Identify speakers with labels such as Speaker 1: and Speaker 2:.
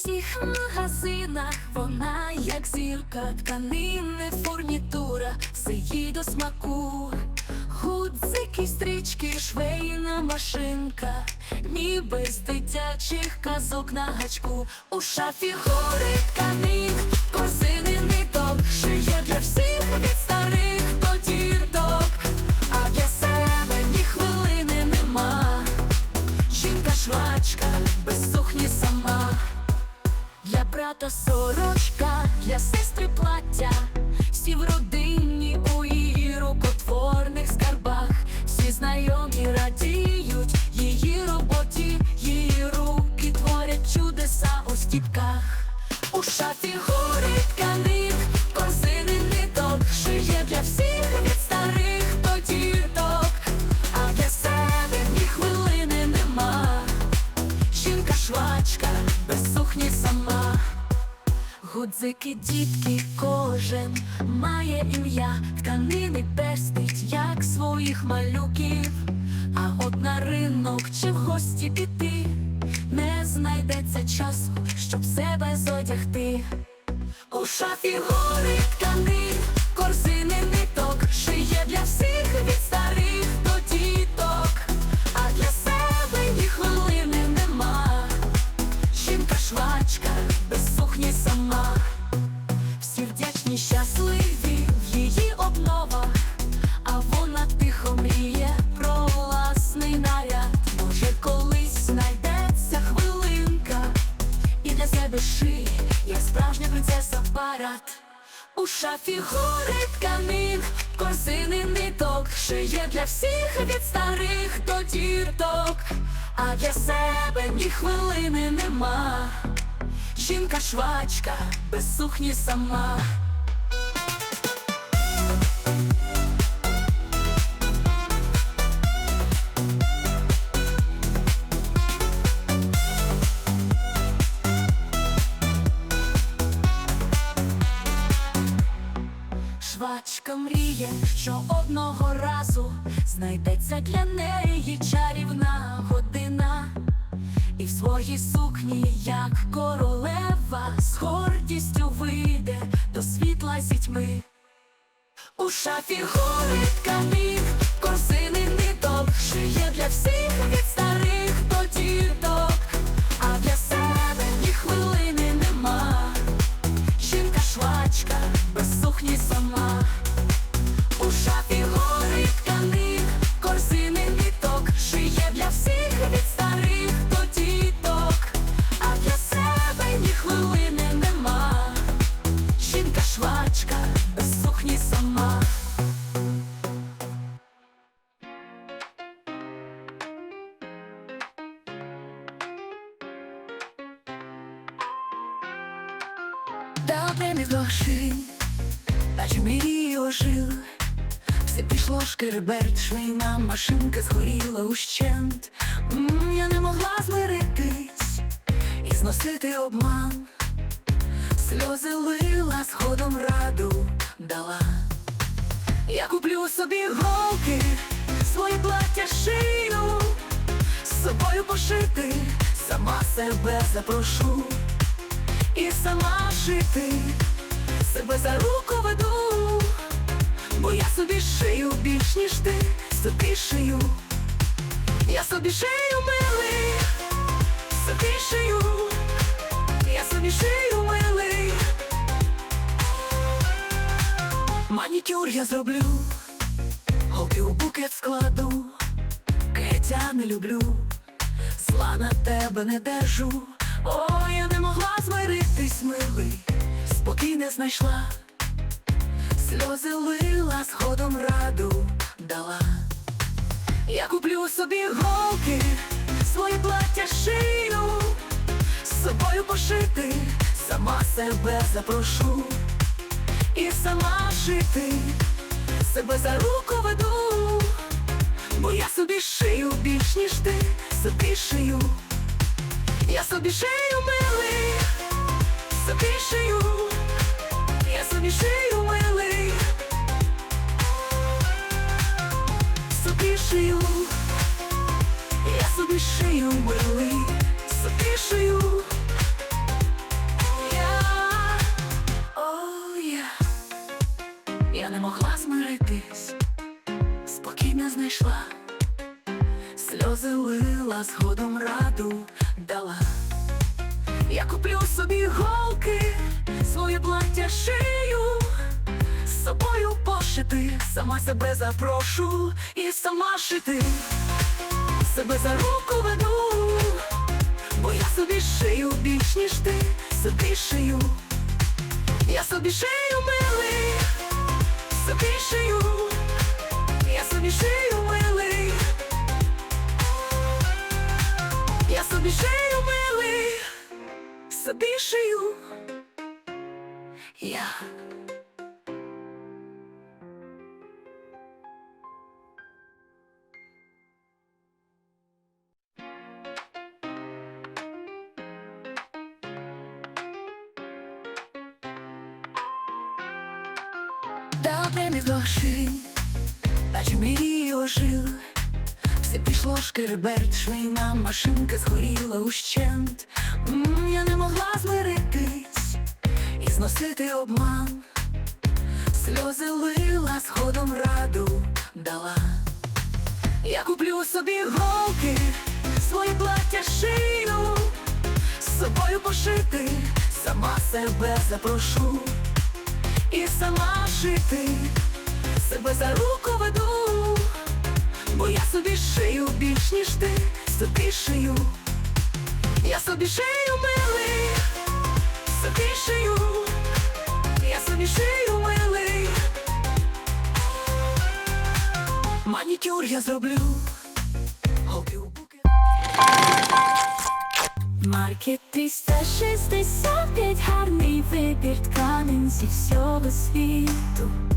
Speaker 1: всіх магазинах вона як зірка, тканини, фурнітура, все їй до смаку. Гудзики, стрічки, швейна машинка, ніби з дитячих казок на гачку. У шафі гори тканин, корзини ниток, шиє для всіх від старих Брата сорочка, для сестри плаття, всі в родині у її рукотворних скарбах, всі знайомі радіють Гудзики, дітки, кожен має ім'я, тканини пестить, як своїх малюків. А от на ринок чи в гості піти не знайдеться часу, щоб себе зодягти. У шафі гори тканин, щасливі в її обновах, а вона тихо мріє про власний наряд. Може, колись знайдеться хвилинка, і для себе шиє, як справжня принцеса парад. У шафі гори тканин, корзини ниток, шиє для всіх від старих до діток, а для себе ні хвилини нема. Жінка швачка, без сухні сама. Швачка мріє, що одного разу знайдеться для неї чарівна година, і в своїй сукні, як королева, з гордістю вийде до світла зі тьми. У шафі гори камін, корзини ниток, шиє для всіх Добре не гроші, наче мрії ожили. Все пішло шкереберть, швейна машинка згоріла ущент. М, Я не могла змиритись і зносити обман. Сльози лила, сходом раду дала. Я куплю собі голки, своє плаття шию, з собою пошити, сама себе запрошу. І сама шити, себе за руку веду, бо я собі шию більш ніж ти собі шию. Я собі шию милий, собі шию, я собі шию милий. Манікюр я зроблю, голки у букет складу, каяття не люблю, зла на тебе не держу. О, я не могла змиритись, милий, спокій не знайшла, сльози лила, сходом раду дала. Я куплю собі голки, своє плаття шию, з собою пошити, сама себе запрошу. І сама шити, себе за руку веду, бо я собі шию більш ніж ти собі шию я собі шию милий, собі шию, я собі шию милий, собі шию, я собі шию милий, собі шию. Я, о, я, я не могла змити. Собі голки, своє плаття шию, з собою пошити, сама себе запрошу і сама шити, себе за руку веду, бо я собі шию більш ніж ти, собі шию, я собі шию милий, собі шию, я собі шию милий, я собі шию милий, собі шию. Я. Не гроші, наче мрії ожив. Все пішло шкереберть, швейна машинка згоріла ущент. Я не могла змиритись і зносити обман. Сльози лила, сходом раду дала. Я куплю собі голки, своє плаття шию, з собою пошити, сама себе запрошу і сама шити, себе за руку веду, бо я собі шию більш ніж ти, собі шию, я собі шию милий, собі шию, я собі шию милий. Манікюр я зроблю, у букет. Маркет 365 гарний вибір тканин зі всього світу.